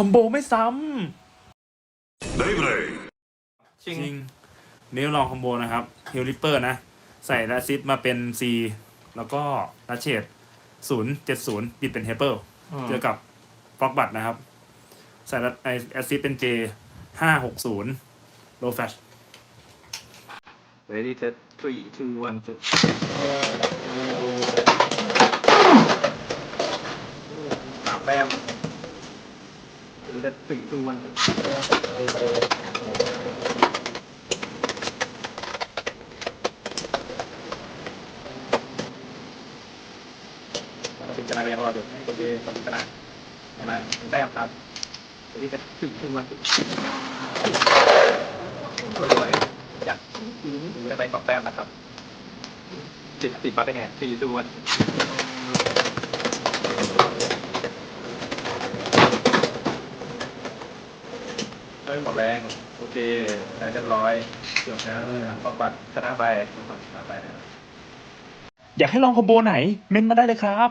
อมโบไม่ซ้ Beyblade. ำจริงนี่ลองคอมโบนะครับเฮลลิเปอร์นะ ใส่ลาซิสมาเป็น C แล้วก็ลาเชดศูนย์เจ็ดศูนย์ปิดเป็นเฮเปิลเจอกับฟล็อกบัตนะครับ ใส่ไอแอซิสเป็น J ห้าหกศูนย์โลแฟช ready set three two one two สามแต้ม ready set three two one เราเป็นชนะเรียนรอดอยู่โอเคต้องชนะชนะแต้มครับ ready set three two one สวยอยากจะไปสองแต้มนะครับติดติดบัตได้ไงสี่ส่วน เฮ้ยหมดแรง โอเคได้เรียบร้อยเกือบนะปอกบัตรชนะไป อยากให้ลองคอมโบไหน เม้นมาได้เลยครับ